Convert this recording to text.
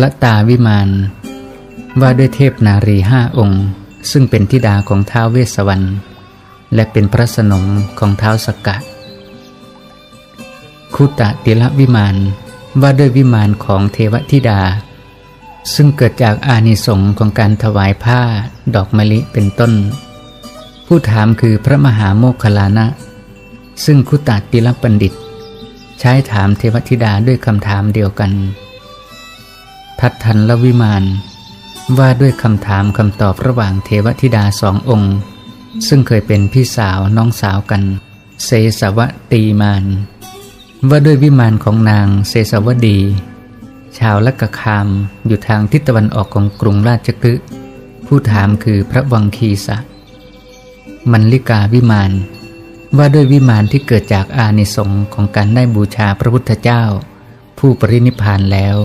ละตาวิมานว่าด้วยเทพนารีห้าองค์ ซึ่งเป็นธิดาของท้าวเวสสวรรณและเป็นพระสนมของท้าวสกกะ คุตะติละวิมานว่าด้วยวิมานของเทวธิดา ซึ่งเกิดจากอานิสงส์ของการถวายผ้าดอกมะลิเป็นต้น ผู้ถามคือพระมหาโมคคลานะ ซึ่งคุตะติละปัณฑิต ใช้ถามเทวธิดาด้วยคำถามเดียวกัน ทัตทันละวิมาน ว่าด้วยคำถามคำตอบระหว่างเทวธิดาสององค์ ซึ่งเคยเป็นพี่สาวน้องสาวกัน เสสวตีมาน ว่าด้วยวิมานของนางเสสวดี ชาวลักกะคามอยู่ทางทิศตะวันออกของกรุงราชกฤห์ผู้ถามคือพระวังคีสะ มันลิกาวิมาน ว่าด้วยวิมานที่เกิดจากอานิสงส์ของการได้บูชาพระพุทธเจ้า ผู้ปรินิพานแล้ว